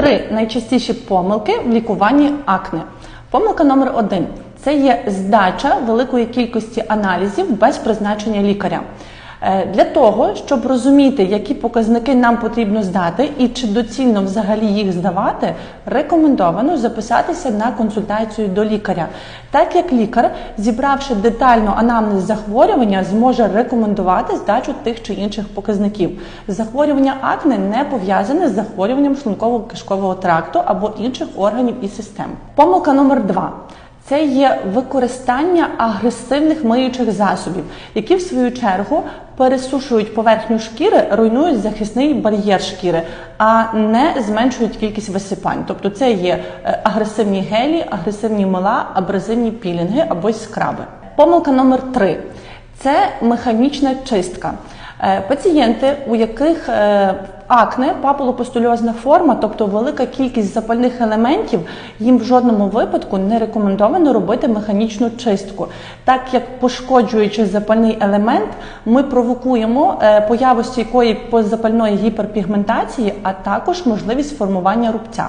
Три найчастіші помилки в лікуванні акне. Помилка номер один це є здача великої кількості аналізів без призначення лікаря. Е, Для того, щоб розуміти, які показники нам потрібно здати і чи доцільно взагалі їх здавати, рекомендовано записатися на консультацію до лікаря, так як лікар, зібравши детально анамнез захворювання, зможе рекомендувати здачу тих чи інших показників. Захворювання акне не пов'язане з захворюванням шлунково-кишкового тракту або інших органів і систем. Помилка номер два. Це є використання агресивних миючих засобів, які в свою чергу пересушують поверхню шкіри, руйнують захисний бар'єр шкіри, а не зменшують кількість висипань. Тобто це є е, агресивні гелі, агресивні мила, абразивні пілінги або скраби. Помилка номер три це механічна чистка. Е, Пацієнти, у яких е, акне, папулопустульозна форма, тобто велика кількість запальних елементів, їм в жодному випадку не рекомендовано робити механічну чистку, так як пошкоджуючи запальний елемент, ми провокуємо е, появу стійкої позапальної гіперпігментації, а також можливість формування рубця.